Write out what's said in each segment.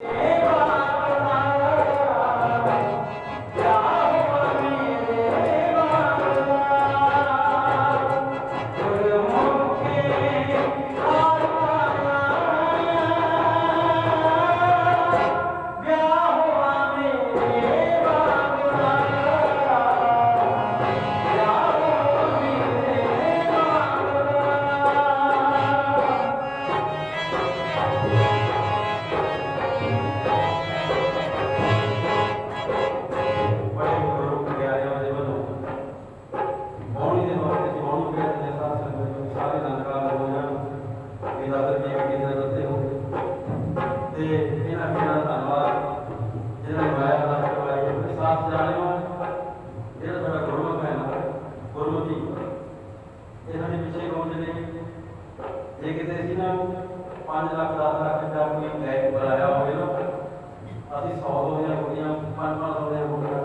Yeah. ਇਹ ਦਾਦਰ ਜੀ ਵੀ ਕਿਹਨਾਂ ਦਿੱਤੇ ਹੋ ਤੇ ਇਹਨਾਂ ਵੀਰਾਂ ਦਾ ਧੰਨਵਾਦ ਜਿਹਨਾਂ ਨੇ ਮਾਇਆ ਦਾ ਕਰਵਾਈ ਆਪਣੇ ਸਾਥ ਜਾਣਿਓ ਜਿਹੜਾ ਸਾਡਾ ਗੁਰਮੁਖ ਹੈ ਨਾ ਗੁਰਮੁਖੀ ਇਹ ਸਾਡੇ ਪਿੱਛੇ ਕੌਣ ਨੇ ਜੇ ਕਿਤੇ ਸੀ ਨਾ 5 ਲੱਖ 10 ਲੱਖ ਦਾ ਕੋਈ ਲੈਕ ਬੁਲਾਇਆ ਹੋਵੇ ਨਾ ਅਸੀਂ 100 ਦੋ ਦੀਆਂ ਕੁੜੀਆਂ 5-5 ਦੀਆਂ ਕੁੜੀਆਂ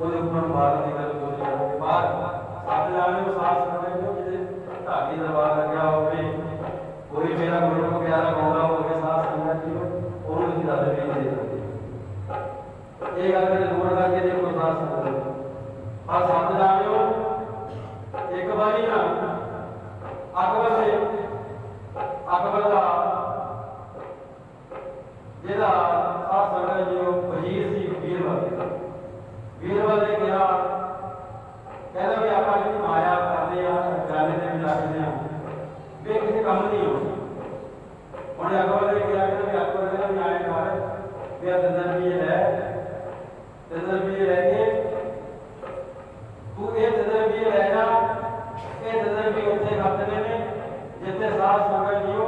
ਉਹਦੇ ਉੱਪਰ ਬਾਹਰ ਦੀ ਇਹ ਗੱਲ ਤੇ ਲੋੜ ਕਰਕੇ ਜੇ ਕੋਈ ਸਾਥ ਸੰਗਤ ਆ ਸੱਤ ਜਾਣਿਓ ਇੱਕ ਵਾਰੀ ਨਾ। ਅਕਬਰ ਦੇ ਅਕਬਰ ਦਾ ਜਿਹਦਾ ਸਾਥ ਸੰਗਤ ਜੀ, ਉਹ ਵਜ਼ੀਰ ਸੀ, ਵੀਰਵਾਲ ਵੀਰਵਾਲ ਨੇ ਕਿਹਾ, ਕਹਿੰਦਾ ਵੀ ਆਪਾਂ ਜਿਹੜੀ ਮਾਇਆ ਕਰਦੇ ਆ ਜਾਣੇ ਦੇ ਵਿੱਚ ਰੱਖਦੇ ਆ। ਵੀ ਕਿਸੇ ਕੰਮ ਨਹੀਂ ਆਉਂਦੀ ਹੁਣ ਅਕਬਰ ਨੇ ਕਿਹਾ ਕਿ ਅਕਬਰ ਕਹਿੰਦਾ ਵੀ ਆਏ ਕਰ। ਵੀ ਆ ਦੰਦਰ ਵੀ ਲੈ ਦੰਦਰ ਵੀ ਲੈ ਕੇ ਤੂੰ ਇਹ ਦੰਦਰ ਵੀ ਲੈ ਜਾ। ਇਹ ਦੰਦਰ ਵੀ ਉੱਥੇ ਖੱਤਨੇ ਨੇ। ਜਿੱਥੇ ਸਾਧ ਸੰਗਤ ਜੀਓ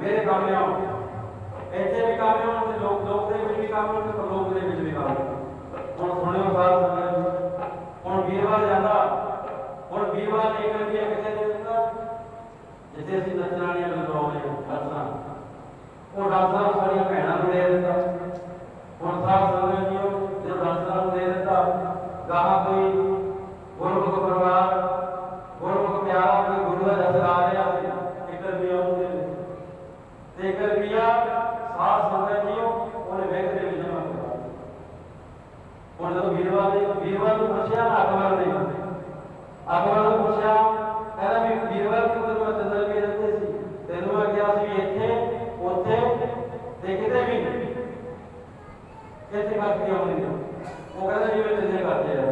ਮੇਰੇ ਕੰਮ ਆਉਂ ਇੱਥੇ ਵੀ ਕੰਮ ਆਉਣ ਤੇ ਲੋਕ ਲੋਕ ਦੇ ਵਿੱਚ ਵੀ ਕੰਮ ਆਉਣ ਤੇ ਲੋਕ ਦੇ ਵਿੱਚ ਵੀ ਕੰਮ ਆਉਣ ਹੁਣ ਸੁਣਿਓ ਸਾਧ ਸੰਗਤ ਜੀ। ਹੁਣ ਵੀਰਵਾਰ ਜਾਂਦਾ। ਹੁਣ ਵੀਰਵਾਰ ਨੇ ਇੱਕ ਰੁਪਿਆ ਕਿੱਥੇ ਦੇ ਦਿੰਦਾ ਜਿੱਥੇ ਅਸੀਂ ਨੱਚਣ ਵਾਲੀਆਂ ਨੂੰ ਬੁਲਾਉਂਦੇ ਹਾਂ ਡਾਂਸਾਂ ਉਹ ਡਾਂਸਾਂ ਨੂੰ ਸਾਡੀਆਂ ਭੈਣਾਂ ਨੂੰ ਦੇ ਦਿੰਦਾ ਹੁਣ ਸਾਧ ਸੰਗਤ ਤੇ ਇੱਕ ਰੁਪਿਆ ਸੰਗਤ ਜੀ ਉਹਨੇ ਬੈਂਕ ਦੇ ਵਿੱਚ ਜਮ੍ਹਾਂ ਕਰਵਾ ਹੁਣ ਜਦੋਂ ਵੀਰਵਾਰ ਨੇ ਵੀਰਵਾਰ ਨੂੰ ਪੁੱਛਿਆ ਨਾ ਅਕਬਰ ਨੇ ਅਕਬਰ ਨੂੰ ਪੁੱਛਿਆ, ਕਹਿੰਦਾ ਵੀ ਵੀਰਵਾਰ ਨੂੰ ਤੈਨੂੰ ਮੈਂ ਤੰਦਰ ਵੀ ਦਿੱਤੇ ਸੀ। ਤੈਨੂੰ ਮੈਂ ਕਿਹਾ ਸੀ ਇੱਥੇ, ਉੱਥੇ ਤੇ ਕਿਤੇ ਵੀ। ਇੱਥੇ ਕਰ ਆਉਂਦੇ ਉਹ ਕਹਿੰਦਾ ਵੀ ਮੈਂ ਤੰਦੇ ਕਰਦੇ ਆ।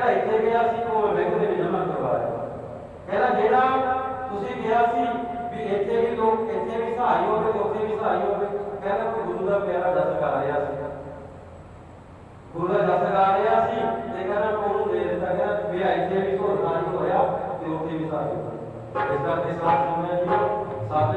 ਕਹਿੰਦਾ ਤੁਸੀਂ ਕਿਹੜਾ ਇੱਥੇ ਗਿਆ ਸੀ ਉਹ ਮੈਂ ਬੈਂਕ ਦੇ ਵਿੱਚ ਜਮ੍ਹਾਂ ਕਰਵਾਇਆ ਕਹਿੰਦਾ ਜਿਹੜਾ ਤੁਸੀਂ ਕਿਹਾ ਸੀ ਵੀ ਇੱਥੇ ਵੀ ਲੋਕ ਇੱਥੇ ਵੀ ਸਹਾਈ ਹੋਵੇ ਤੇ ਉੱਥੇ ਵੀ ਸਹਾਈ ਹੋਵੇ ਕਹਿੰਦਾ ਕੋਈ ਗੁਰੂ ਦਾ ਪਿਆਰਾ ਜਸ ਗਾ ਰਿਹਾ ਸੀ ਗੁਰੂ ਦਾ ਜਸ ਗਾ ਰਿਹਾ ਸੀ ਤੇ ਕਹਿੰਦਾ ਮੈਂ ਉਹਨੂੰ ਦੇ ਦਿੱਤਾ ਕਹਿੰਦਾ ਵੀ ਇੱਥੇ ਵੀ ਘੋੜਾ ਨਹੀਂ ਹੋਇਆ ਤੇ ਉੱਥੇ ਵੀ ਸਹਾਈ ਹੋਇਆ ਇਸ ਕਰਕੇ ਸਾਥ ਸੁਣਿਆ ਜੀ ਸੱਤ